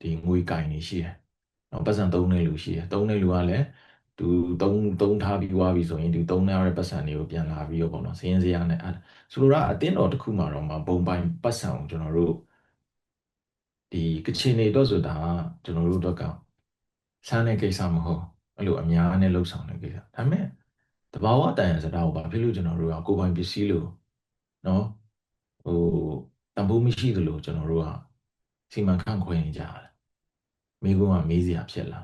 ဒီငွေကင်နေရှိတယ်နော်ပတ်စံသုံးတဲ့လူရှိတယ်သုံးတဲ့လူကလည်းသူသုံးသုံးထားပြီးွားပြီဆိုရင်ဒီသုံးထားတဲ့ပတ်စံတွေကိုပြန်လာပြီးတော့ပေါ့နော်စင်းစရာနဲ့အဲ့ဆိုလိုတာအတင်းတော်တစ်ခုမှတော့မှဘုံပိုင်ပတ်စံကိုကျွန်တော်တို့ဒီကချင်တွေတော့ဆိုတာကျွန်တော်တို့တော့ကဆန်းတဲ့ကိစ္စမဟုတ်အဲ့လိုအများနဲ့လှုပ်ဆောင်တဲ့ကိစ္စဒါပေမဲ့တဘာဝတန်ရစတာကိုဘာဖြစ်လို့ကျွန်တော်တို့ကကိုယ်ပိုင်ပစ္စည်းလို့နော်ဟိုတန်ဖိုးမရှိသလိုကျွန်တော်တို့ကစီမံခန့်ခွဲနေကြရတယ် မိကုန်းကမေးစရာဖြစ်လာ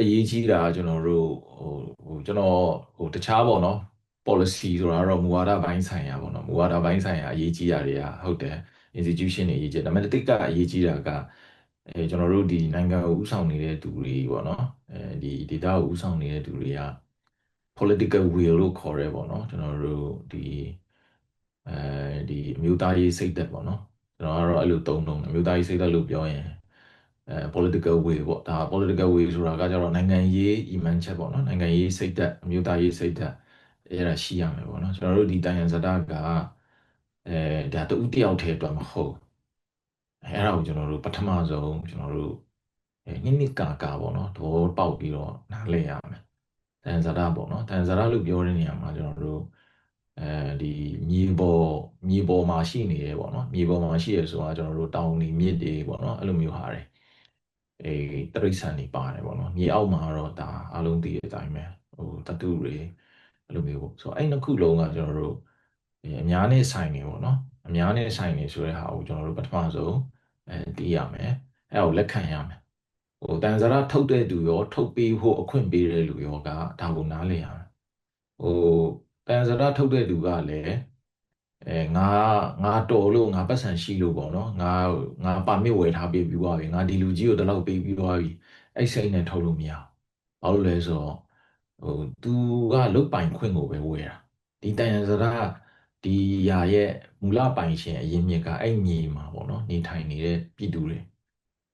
အရေးကြီးတာကျွန်တော်တို့ဟိုဟိုကျွန်တော်ဟိုတခြားပေါ့နော် policy ဆိုတာတော့မူဝါဒပိုင်းဆိုင်ရာပေါ့နော်မူဝါဒပိုင်းဆိုင်ရာအရေးကြီးတာတွေကဟုတ်တယ် institution တွေအရေးကြီးတယ်ဒါပေမဲ့တိတ်ကအရေးကြီးတာက အဲကျွန်တော်တို့ဒီနိုင်ငံကိုဥဆောင်နေတဲ့သူတွေပေါ့နော်အဲဒီ data ကိုဥဆောင်နေတဲ့သူတွေက political will လို့ခေါ်ရဲပေါ့နော်ကျွန်တော်တို့ဒီအဲဒီအမျိုးသားရေးစိတ်သက်ပေါ့နော်ကျွန်တော်ကတော့အဲ့လိုသုံးလုံးအမျိုးသားရေးစိတ်သက်လို့ပြောရင်အဲ political will ပေါ့ဒါ political will ဆိုတာကကျတော့နိုင်ငံရေး iman ချက်ပေါ့နော်နိုင်ငံရေးစိတ်သက်အမျိုးသားရေးစိတ်သက်အဲ့ဒါရှိရမယ်ပေါ့နော်ကျွန်တော်တို့ဒီတိုင်ရန်ဇဒကအဲဒါတူတယောက်တည်းအတွက်မဟုတ် အဲ့ဒါကိုကျွန်တော်တို့ပထမဆုံးကျွန်တော်တို့အဲနိနိကာကာပေါ့နော်သဘောပေါက်ပြီးတော့နားလည်ရမယ်တန်ဇာရပေါ့နော်တန်ဇာရလို့ပြောတဲ့နေရာမှာကျွန်တော်တို့အဲဒီမြေပေါ်မြေပေါ်မှာရှိနေတယ်ပေါ့နော်မြေပေါ်မှာရှိရဆိုတာကျွန်တော်တို့တောင်တွေမြစ်တွေပေါ့နော်အဲ့လိုမျိုးဟာတွေအဲတရိษံတွေပါတယ်ပေါ့နော်မြေအောက်မှာတော့ဒါအလုံးသိတဲ့အတိုင်းပဲဟိုတတုတွေအဲ့လိုမျိုးပေါ့ဆိုတော့အဲ့နှစ်ခုလုံးကကျွန်တော်တို့အများနဲ့ဆိုင်နေပေါ့နော်အများနဲ့ဆိုင်နေဆိုတဲ့ဟာကိုကျွန်တော်တို့ပထမဆုံး အဲသိရမယ်အဲ့ဒါကိုလက်ခံရမယ်ဟိုတန်ဇာရထုတ်တဲ့သူရော ထုတ်ပေးဖို့အခွင့်ပေးတဲ့လူရောကဒါကိုနားလည်ရမယ်ဟိုတန်ဇာရထုတ်တဲ့သူကလည်းအဲငါငါတော်လို့ငါပတ်စံရှိလို့ပေါ့နော်ငါငါပါမစ်ဝယ်ထားပေးပြီးသွားပြီငါဒီလူကြီးကိုတလောက်ပေးပြီးသွားပြီအဲ့စိတ်နဲ့ထုတ်လို့မရဘာလို့လဲဆိုတော့ဟို तू ကလုတ်ပိုင်ခွင့်ကိုပဲဝယ်တာဒီတန်ဇာရ ဒီຢာရဲ့မူလပိုင်ရှင်အရင်မြစ်ကအဲ့မြေမှာပေါ့နော်နေထိုင်နေတဲ့ပြည်သူတွေ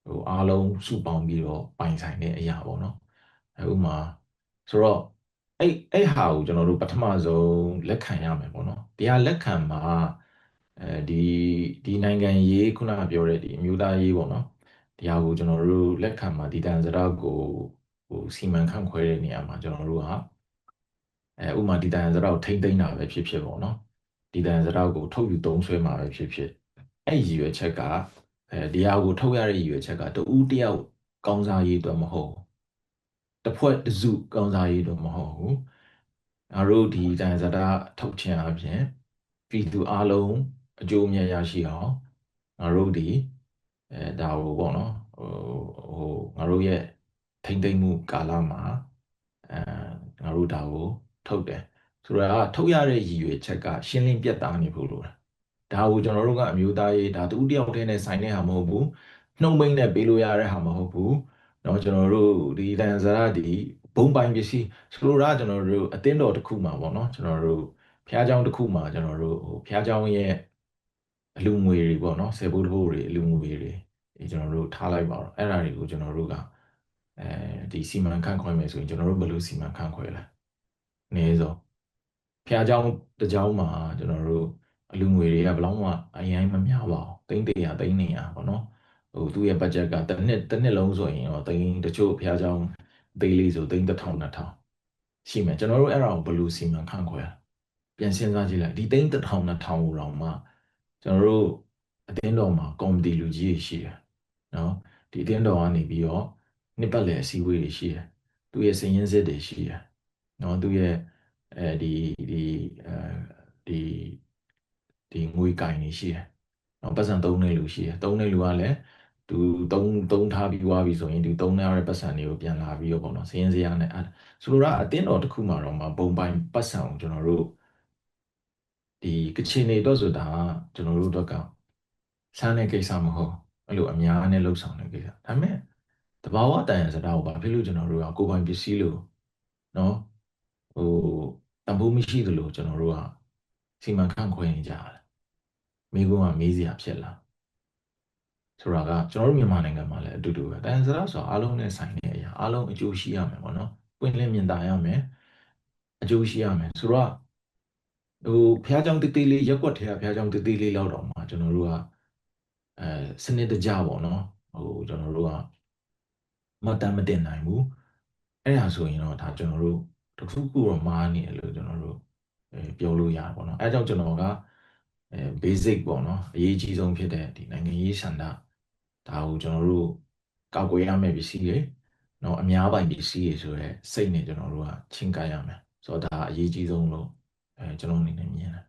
ဟိုအားလုံးစုပေါင်းပြီးတော့ပိုင်ဆိုင်တဲ့အရာပေါ့နော်အဲဥမာဆိုတော့အဲ့အဲ့ဟာကိုကျွန်တော်တို့ပထမဆုံးလက်ခံရမယ်ပေါ့နော်တရားလက်ခံမှာအဲဒီဒီနိုင်ငံရေးခုနကပြောတဲ့ဒီအမျိုးသားရေးပေါ့နော်တရားကိုကျွန်တော်တို့လက်ခံမှာဒီတန်စရကိုဟိုစီမံခန့်ခွဲတဲ့နေရာမှာကျွန်တော်တို့ကအဲဥမာဒီတန်စရကိုထိမ့်သိမ်းတာပဲဖြစ်ဖြစ်ပေါ့နော် ဒီတန်စရကိုထုတ်ယူသုံးဆွဲမှာပဲဖြစ်ဖြစ်အဲ့ရည်ရွယ်ချက်ကအဲဒီဟာကိုထုတ်ရတဲ့ရည်ရွယ်ချက်ကတူးတယောက်ကောင်းစားရေးအတွက်မဟုတ်တစ်ဖွဲ့တစ်စုကောင်းစားရေးအတွက်မဟုတ်ဘူးငါတို့ဒီတန်စရထုတ်ခြင်းအပြင်ပြည်သူအလုံးအကျိုးအမြတ်ရရှိအောင်ငါတို့ဒီအဲဒါကိုပေါ့နော်ဟိုဟိုငါတို့ရဲ့ထိမ့်သိမ့်မှုကာလမှာအဲငါတို့ဒါကိုထုတ်တယ် ဆိုတော့ထုတ်ရတဲ့ရည်ရွယ်ချက်ကရှင်းလင်းပြတ်သားနေဖို့လိုတာဒါကိုကျွန်တော်တို့ကအမျိုးသားရေးဒါတူတယောက်တည်းနဲ့ဆိုင်တဲ့ဟာမဟုတ်ဘူးနှုံမိတ်နဲ့ပေးလို့ရတဲ့ဟာမဟုတ်ဘူးเนาะကျွန်တော်တို့ဒီတန်ဇာရဒီဘုံပိုင်ပစ္စည်းဆိုလိုတာကျွန်တော်တို့အတင်းတော်တစ်ခုမှာပေါ့เนาะကျွန်တော်တို့ဖះเจ้าတစ်ခုမှာကျွန်တော်တို့ဟိုဖះเจ้าရဲ့အလူငွေတွေပေါ့เนาะဆယ်ဘုတ်ထိုးတွေအလူငွေတွေဒီကျွန်တော်တို့ထားလိုက်ပါတော့အဲ့ဒါတွေကိုကျွန်တော်တို့ကအဲဒီစီမံခန့်ခွဲမယ်ဆိုရင်ကျွန်တော်တို့ဘယ်လိုစီမံခန့်ခွဲလဲအနည်းဆုံး ဖះเจ้าတစ်เจ้าမှာကျွန်တော်တို့အလူငွေတွေကဘယ်လောက်မှအရင်မများပါဘူးသိန်းတရာသိန်းနေရပေါ့နော်ဟိုသူ့ရဲ့ budget ကတစ်နှစ်တစ်နှစ်လုံးဆိုရင်တော့သိန်းတချို့ဖះเจ้าသေးလေးဆိုသိန်း1000 2000ရှိမယ်ကျွန်တော်တို့အဲ့ဒါကိုဘယ်လိုစီမံခန့်ခွဲပြန်စဉ်းစားကြည့်လိုက်ဒီသိန်း1000 2000ကိုတော့မှကျွန်တော်တို့အတင်းတော်မှာကော်မတီလူကြီးရှိတယ်နော်ဒီအတင်းတော်ကနေပြီးတော့နှစ်ပတ်လည်အစည်းအဝေးတွေရှိတယ်သူ့ရဲ့စည်ရင်းစစ်တွေရှိတယ်နော်သူ့ရဲ့ အဲဒီဒီအဲဒီဒီငွေကင်နေရှိတယ်နော်ပတ်စံသုံးနေလူရှိတယ်သုံးနေလူကလည်းသူသုံးသုံးထားပြီးွားပြီဆိုရင်ဒီသုံးထားတဲ့ပတ်စံတွေကိုပြန်လာပြီးတော့ပေါ့နော်စည်ရင်းစရာနဲ့အဲ့ဆိုလိုတာအတင်းတော်တစ်ခုမှတော့မှဘုံပိုင်ပတ်စံကိုကျွန်တော်တို့ဒီကချင်တွေတော့ဆိုတာကျွန်တော်တို့တော့ကဆန်းတဲ့ကိစ္စမဟုတ်အဲ့လိုအများနဲ့လှုပ်ဆောင်တဲ့ကိစ္စဒါပေမဲ့တဘာဝတန်ရစတာကိုဘာဖြစ်လို့ကျွန်တော်တို့ကကိုယ်ပိုင်ပစ္စည်းလို့နော်ဟို တန်ဖိုးမရှိသလိုကျွန်တော်တို့ကစီမံခန့်ခွဲနေကြရတယ်မိကုန်းကမေးစရာဖြစ်လာဆိုတာကကျွန်တော်တို့မြန်မာနိုင်ငံမှာလည်းအတူတူပဲတိုင်းစရာဆိုတာအားလုံးနဲ့ဆိုင်တဲ့အရာအားလုံးအကျိုးရှိရမယ်ပေါ့နော်ပွင့်လင်းမြင်သာရမယ်အကျိုးရှိရမယ်ဆိုတော့ဟိုဖះကြောင်တေးသေးလေးရက်ွက်ထဲကဖះကြောင်တေးသေးလေးလောက်တော့မှကျွန်တော်တို့ကအဲစနစ်တကျပေါ့နော်ဟိုကျွန်တော်တို့ကမတမ်းမတင်နိုင်ဘူးအဲ့ဒါဆိုရင်တော့ဒါကျွန်တော်တို့ တခုခုတော့မှားနေတယ်လို့ကျွန်တော်တို့ပြောလို့ရတာပေါ့နော်အဲကြောင့်ကျွန်တော်ကအဲ basic ပေါ့နော်အရေးကြီးဆုံးဖြစ်တဲ့ဒီနိုင်ငံရေးဆန္ဒဒါကိုကျွန်တော်တို့ကောက်ကွယ်ရမယ့်ပစ္စည်းတွေနော်အများပိုင်ပစ္စည်းတွေဆိုရဲစိတ်နဲ့ကျွန်တော်တို့ကချင်းကပ်ရမယ်ဆိုတော့ဒါအရေးကြီးဆုံးလို့အဲကျွန်တော်အနေနဲ့မြင်တယ်